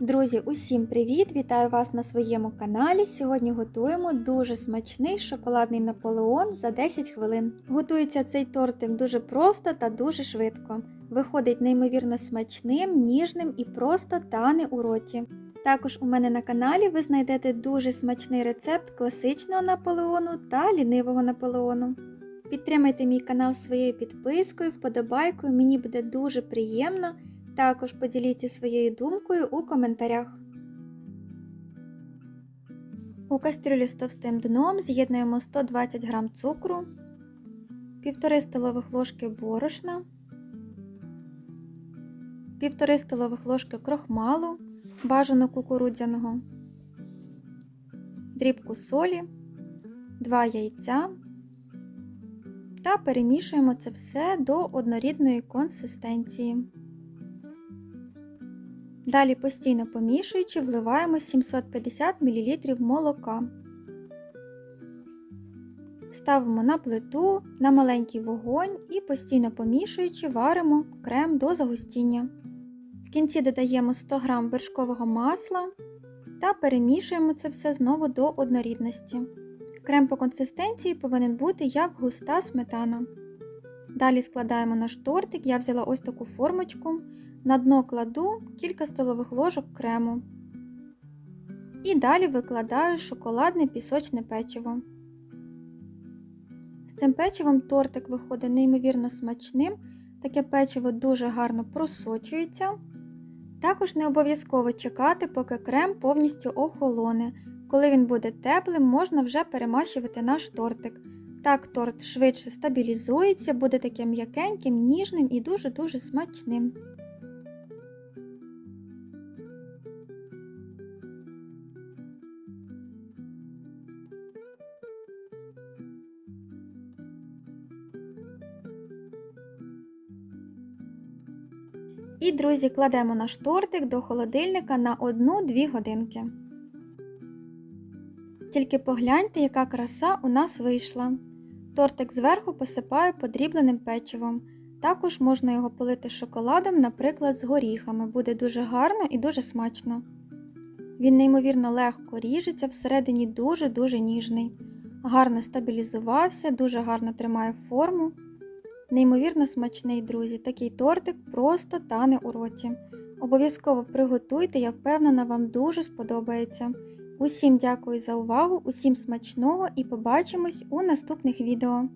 Друзі, усім привіт! Вітаю вас на своєму каналі. Сьогодні готуємо дуже смачний шоколадний наполеон за 10 хвилин. Готується цей тортик дуже просто та дуже швидко. Виходить неймовірно смачним, ніжним і просто тане у роті. Також у мене на каналі ви знайдете дуже смачний рецепт класичного наполеону та лінивого наполеону. Підтримайте мій канал своєю підпискою, вподобайкою, мені буде дуже приємно. Також поділіться своєю думкою у коментарях. У кастрюлі з товстим дном з'єднуємо 120 г цукру, 1,5 столових ложки борошна, 1,5 столових ложки крохмалу, бажано кукурудзяного, дрібку солі, 2 яйця та перемішуємо це все до однорідної консистенції. Далі постійно помішуючи, вливаємо 750 мл молока. Ставимо на плиту на маленький вогонь і постійно помішуючи, варимо крем до загустіння. В кінці додаємо 100 г вершкового масла та перемішуємо це все знову до однорідності. Крем по консистенції повинен бути як густа сметана. Далі складаємо наш тортик, я взяла ось таку формочку. На дно кладу кілька столових ложок крему. І далі викладаю шоколадне пісочне печиво. З цим печивом тортик виходить неймовірно смачним, таке печиво дуже гарно просочується. Також не обов'язково чекати, поки крем повністю охолоне. Коли він буде теплим, можна вже перемащувати наш тортик. Так торт швидше стабілізується, буде таким м'якеньким, ніжним і дуже-дуже смачним. І, друзі, кладемо наш тортик до холодильника на 1-2 годинки. Тільки погляньте, яка краса у нас вийшла. Тортик зверху посипаю подрібленим печивом. Також можна його полити шоколадом, наприклад, з горіхами. Буде дуже гарно і дуже смачно. Він неймовірно легко ріжеться, всередині дуже-дуже ніжний. Гарно стабілізувався, дуже гарно тримає форму. Неймовірно смачний, друзі, такий тортик просто тане у роті. Обов'язково приготуйте, я впевнена, вам дуже сподобається. Усім дякую за увагу, усім смачного і побачимось у наступних відео.